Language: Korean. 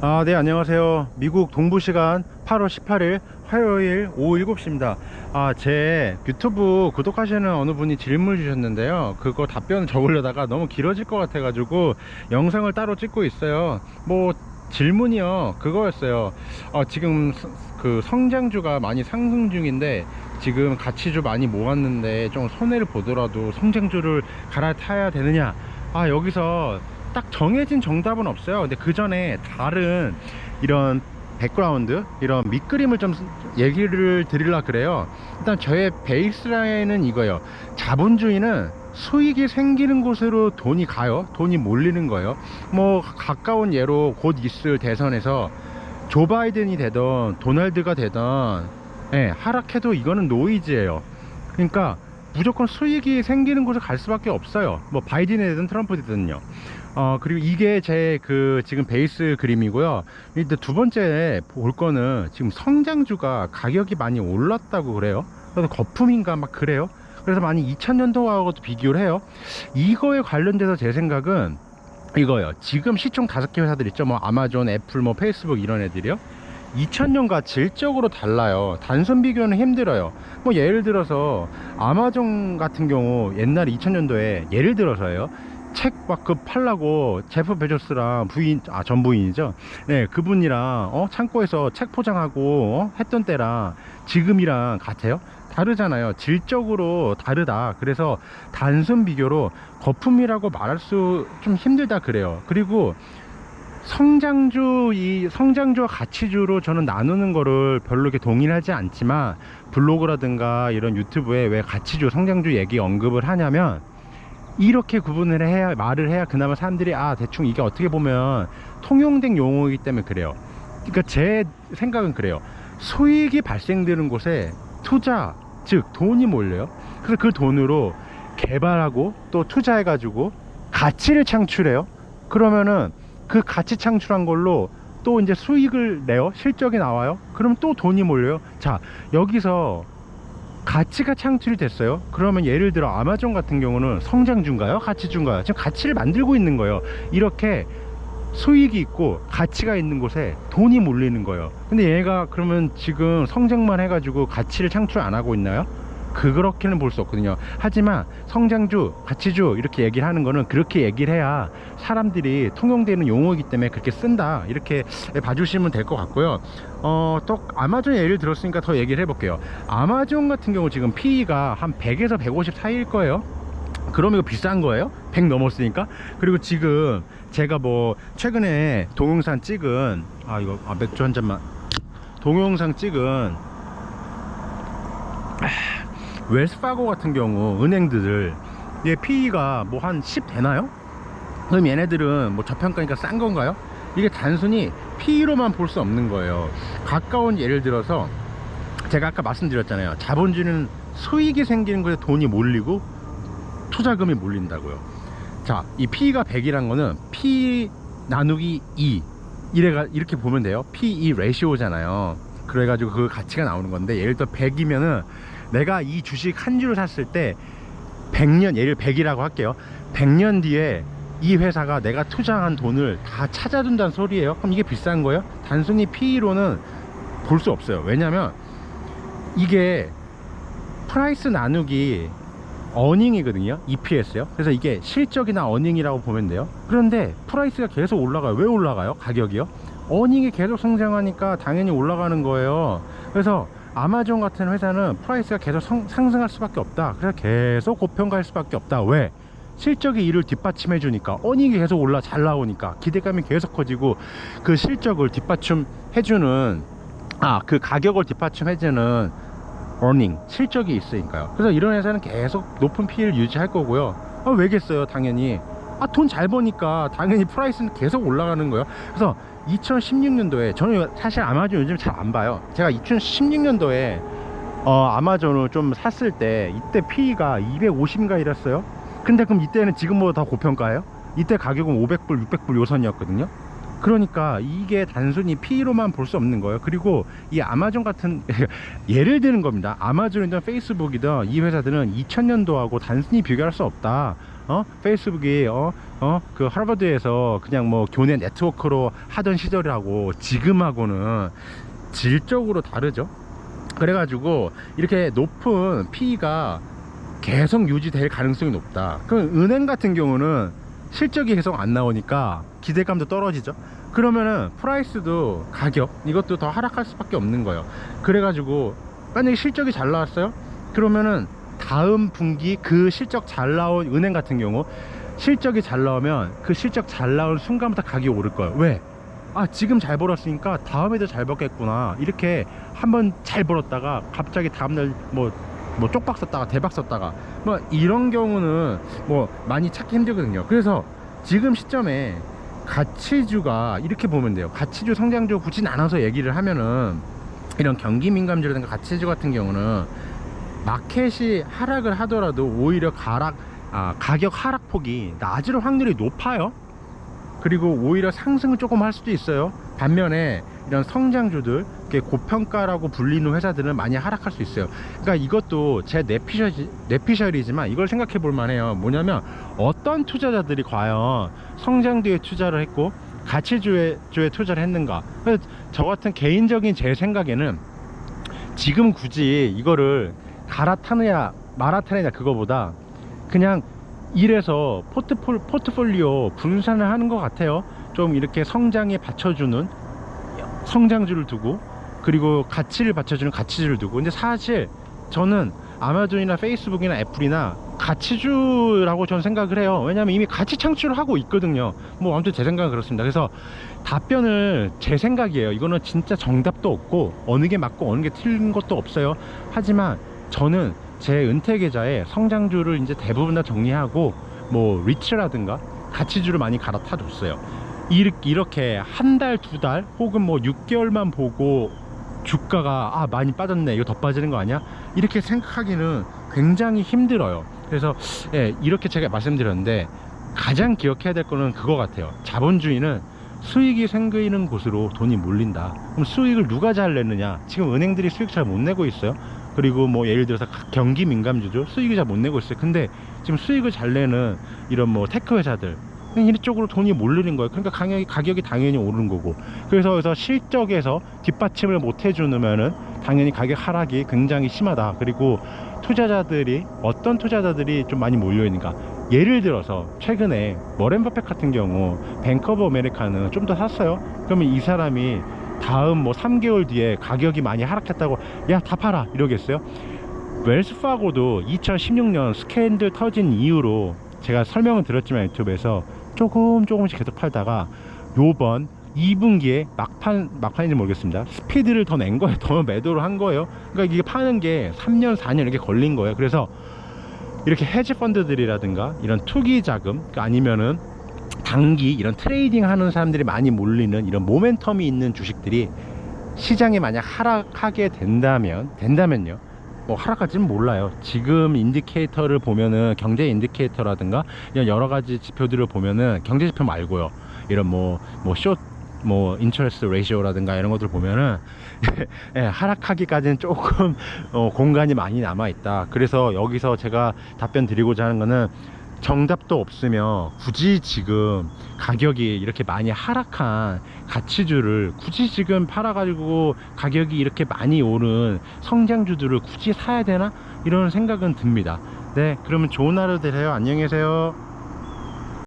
아, 네, 안녕하세요. 미국 동부 시간 8월 18일 화요일 오후 7시입니다. 아, 제 유튜브 구독하시는 어느 분이 질문 주셨는데요. 그거 답변 적으려다가 너무 길어질 것 같아가지고 영상을 따로 찍고 있어요. 뭐, 질문이요. 그거였어요. 어, 지금 서- 그 성장주가 많이 상승 중인데 지금 가치주 많이 모았는데 좀 손해를 보더라도 성장주를 갈아타야 되느냐. 아, 여기서 딱 정해진 정답은 없어요. 근데 그 전에 다른 이런 백그라운드 이런 밑그림을 좀 얘기를 드리려 그래요. 일단 저의 베이스라인은 이거예요. 자본주의는 수익이 생기는 곳으로 돈이 가요. 돈이 몰리는 거예요. 뭐 가까운 예로 곧 있을 대선에서 조 바이든이 되던 도널드가 되던 예, 하락해도 이거는 노이즈예요. 그러니까 무조건 수익이 생기는 곳에 갈 수밖에 없어요. 뭐 바이든이 되든 트럼프 되든요. 어 그리고 이게 제 그 지금 베이스 그림이고요. 일단 두 번째 볼 거는 지금 성장주가 가격이 많이 올랐다고 그래요. 그래서 거품인가 막 그래요. 그래서 많이 2000년도하고도 비교를 해요. 이거에 관련돼서 제 생각은 이거요. 지금 시총 다섯 개 회사들 있죠. 뭐 아마존, 애플, 뭐 페이스북 이런 애들이요. 2000년과 질적으로 달라요. 단순 비교는 힘들어요. 뭐 예를 들어서 아마존 같은 경우 옛날 2000년도에 예를 들어서요. 책막그 팔라고 제프 베조스랑 부인 아 전 부인이죠. 네 그분이랑 어 창고에서 책 포장하고 어? 했던 때랑 지금이랑 같아요. 다르잖아요. 질적으로 다르다. 그래서 단순 비교로 거품이라고 말할 수 좀 힘들다 그래요. 그리고 성장주 이 성장주와 가치주로 저는 나누는 거를 별로 이렇게 동일하지 않지만 블로그라든가 이런 유튜브에 왜 가치주 성장주 얘기 언급을 하냐면 이렇게 구분을 해야 말을 해야 그나마 사람들이 아 대충 이게 어떻게 보면 통용된 용어이기 때문에 그래요. 그러니까 제 생각은 그래요. 수익이 발생되는 곳에 투자 즉 돈이 몰려요. 그래서 그 돈으로 개발하고 또 투자해 가지고 가치를 창출해요. 그러면은 그 가치 창출한 걸로 또 이제 수익을 내요. 실적이 나와요. 그럼 또 돈이 몰려요. 자 여기서 가치가 창출이 됐어요. 그러면 예를 들어 아마존 같은 경우는 성장주인가요? 가치주인가요? 지금 가치를 만들고 있는 거예요. 이렇게 수익이 있고 가치가 있는 곳에 돈이 몰리는 거예요. 근데 얘가 그러면 지금 성장만 해가지고 가치를 창출 안 하고 있나요? 그렇게는 볼 수 없거든요. 하지만 성장주, 가치주 이렇게 얘기를 하는 거는 그렇게 얘기를 해야 사람들이 통용되는 용어이기 때문에 그렇게 쓴다. 이렇게 봐주시면 될 것 같고요. 어, 또 아마존 예를 들었으니까 더 얘기를 해볼게요. 아마존 같은 경우 지금 PE가 한 100에서 150 사이일 거예요. 그럼 이거 비싼 거예요? 100 넘었으니까? 그리고 지금 제가 뭐 최근에 동영상 찍은 아 이거 아, 맥주 한 잔만 동영상 찍은 아, 웰스파고 같은 경우 은행들 얘 PE가 뭐 한 10 되나요? 그럼 얘네들은 뭐 저평가니까 싼 건가요? 이게 단순히 PE로만 볼 수 없는 거예요. 가까운 예를 들어서 제가 아까 말씀드렸잖아요. 자본주의는 수익이 생기는 곳에 돈이 몰리고 투자금이 몰린다고요. 자, 이 P가 100이란 거는 P 나누기 2 이래가 이렇게 보면 돼요. PE 레시오잖아요. 그래가지고 그 가치가 나오는 건데 예를 들어 100이면은 내가 이 주식 한 주를 샀을 때 100년 예를 100이라고 할게요. 100년 뒤에 이 회사가 내가 투자한 돈을 다 찾아준다는 소리예요. 그럼 이게 비싼 거예요? 단순히 PE로는 볼 수 없어요. 왜냐면 이게 프라이스 나누기 어닝이거든요. EPS요. 그래서 이게 실적이나 어닝이라고 보면 돼요. 그런데 프라이스가 계속 올라가요. 왜 올라가요? 가격이요? 어닝이 계속 성장하니까 당연히 올라가는 거예요. 그래서 아마존 같은 회사는 프라이스가 계속 성- 상승할 수밖에 없다. 그래서 계속 고평가할 수밖에 없다. 왜? 실적이 이를 뒷받침해 주니까 어닝이 계속 올라 잘 나오니까 기대감이 계속 커지고 그 실적을 뒷받침해 주는 아 그 가격을 뒷받침해 주는 어닝 실적이 있으니까요. 그래서 이런 회사는 계속 높은 PE를 유지할 거고요. 아, 왜겠어요? 당연히 아 돈 잘 버니까 당연히 프라이스는 계속 올라가는 거예요. 그래서 2016년도에 저는 사실 아마존 요즘 잘 안 봐요. 제가 2016년도에 어, 아마존을 좀 샀을 때 이때 PE가 250인가 이랬어요. 근데 그럼 이때는 지금보다 더 고평가예요? 이때 가격은 500불, 600불 요선이었거든요. 그러니까 이게 단순히 P로만 볼 수 없는 거예요. 그리고 이 아마존 같은 예를 드는 겁니다. 아마존이든 페이스북이든 이 회사들은 2000년도하고 단순히 비교할 수 없다. 어 페이스북이 어 어 그 하버드에서 그냥 뭐 교내 네트워크로 하던 시절이라고 지금하고는 질적으로 다르죠. 그래가지고 이렇게 높은 P가 계속 유지될 가능성이 높다. 그럼 은행 같은 경우는 실적이 계속 안 나오니까 기대감도 떨어지죠. 그러면은 프라이스도 가격 이것도 더 하락할 수밖에 없는 거예요. 그래가지고 만약에 실적이 잘 나왔어요. 그러면은 다음 분기 그 실적 잘 나온 은행 같은 경우 실적이 잘 나오면 그 실적 잘 나온 순간부터 가격이 오를 거예요. 왜? 아 지금 잘 벌었으니까 다음에도 잘 벌겠구나 이렇게 한번 잘 벌었다가 갑자기 다음날 뭐뭐 쪽박 썼다가 대박 썼다가 뭐 이런 경우는 뭐 많이 찾기 힘들거든요 그래서 지금 시점에 가치주가 이렇게 보면 돼요 가치주 성장주 굳이 나눠서 얘기를 하면은 이런 경기 민감주라든가 가치주 같은 경우는 마켓이 하락을 하더라도 오히려 가락 아, 가격 하락폭이 낮을 확률이 높아요. 그리고 오히려 상승을 조금 할 수도 있어요. 반면에 이런 성장주들 고평가라고 불리는 회사들은 많이 하락할 수 있어요. 그러니까 이것도 제 내피셜, 내피셜이지만 이걸 생각해 볼 만해요. 뭐냐면 어떤 투자자들이 과연 성장주에 투자를 했고 가치주에 주에 투자를 했는가. 그래서 저 같은 개인적인 제 생각에는 지금 굳이 이거를 갈아타느냐 말아타느냐 그거보다 그냥 이래서 포트폴, 포트폴리오 분산을 하는 것 같아요. 좀 이렇게 성장에 받쳐주는 성장주를 두고 그리고 가치를 받쳐주는 가치주를 두고. 근데 사실 저는 아마존이나 페이스북이나 애플이나 가치주라고 저는 생각을 해요. 왜냐면 이미 가치 창출을 하고 있거든요. 뭐 아무튼 제 생각은 그렇습니다. 그래서 답변을 제 생각이에요. 이거는 진짜 정답도 없고 어느 게 맞고 어느 게 틀린 것도 없어요. 하지만 저는 제 은퇴 계좌에 성장주를 이제 대부분 다 정리하고 뭐 리츠라든가 가치주를 많이 갈아타 줬어요. 이- 이렇게 한 달두달 혹은 뭐 6개월만 보고 주가가 아 많이 빠졌네 이거 더 빠지는 거 아니야? 이렇게 생각하기는 굉장히 힘들어요. 그래서 예, 이렇게 제가 말씀드렸는데 가장 기억해야 될 거는 그거 같아요. 자본주의는 수익이 생기는 곳으로 돈이 몰린다. 그럼 수익을 누가 잘 내느냐? 지금 은행들이 수익 잘 못 내고 있어요 그리고 뭐 예를 들어서 경기 민감주죠 수익이 잘못 내고 있어요. 근데 지금 수익을 잘 내는 이런 뭐 테크 회사들 이쪽으로 돈이 몰리는 거예요. 그러니까 가격이, 가격이 당연히 오르는 거고. 그래서 그래서 실적에서 뒷받침을 못 해주면은 당연히 가격 하락이 굉장히 심하다. 그리고 투자자들이 어떤 투자자들이 좀 많이 몰려 있는가. 예를 들어서 최근에 머렌 버펫 같은 경우 뱅크 오브 아메리카는 좀 더 샀어요. 그러면 이 사람이 다음 뭐 3개월 뒤에 가격이 많이 하락했다고 야 다 팔아 이러겠어요 웰스파고도 2016년 스캔들 터진 이후로 제가 설명을 드렸지만 유튜브에서 조금 조금씩 계속 팔다가 요번 2분기에 막판 막판인지 모르겠습니다. 스피드를 더 낸 거예요. 더 매도를 한 거예요. 그러니까 이게 파는 게 3년 4년 이렇게 걸린 거예요. 그래서 이렇게 헤지 펀드들이라든가 이런 투기 자금 그러니까 아니면은 단기 이런 트레이딩 하는 사람들이 많이 몰리는 이런 모멘텀이 있는 주식들이 시장에 만약 하락하게 된다면 된다면요. 뭐 하락할지는 몰라요. 지금 인디케이터를 보면은 경제 인디케이터라든가 이런 여러 가지 지표들을 보면은 경제 지표 말고요. 이런 뭐뭐숏 뭐 인터레스트 레이시오라든가 이런 것들 보면은 예, 하락하기까지는 조금 어, 공간이 많이 남아 있다. 그래서 여기서 제가 답변 드리고자 하는 거는 정답도 없으며 굳이 지금 가격이 이렇게 많이 하락한 가치주를 굳이 지금 팔아가지고 가격이 이렇게 많이 오른 성장주들을 굳이 사야 되나 이런 생각은 듭니다. 네, 그러면 좋은 하루 되세요. 안녕히 계세요.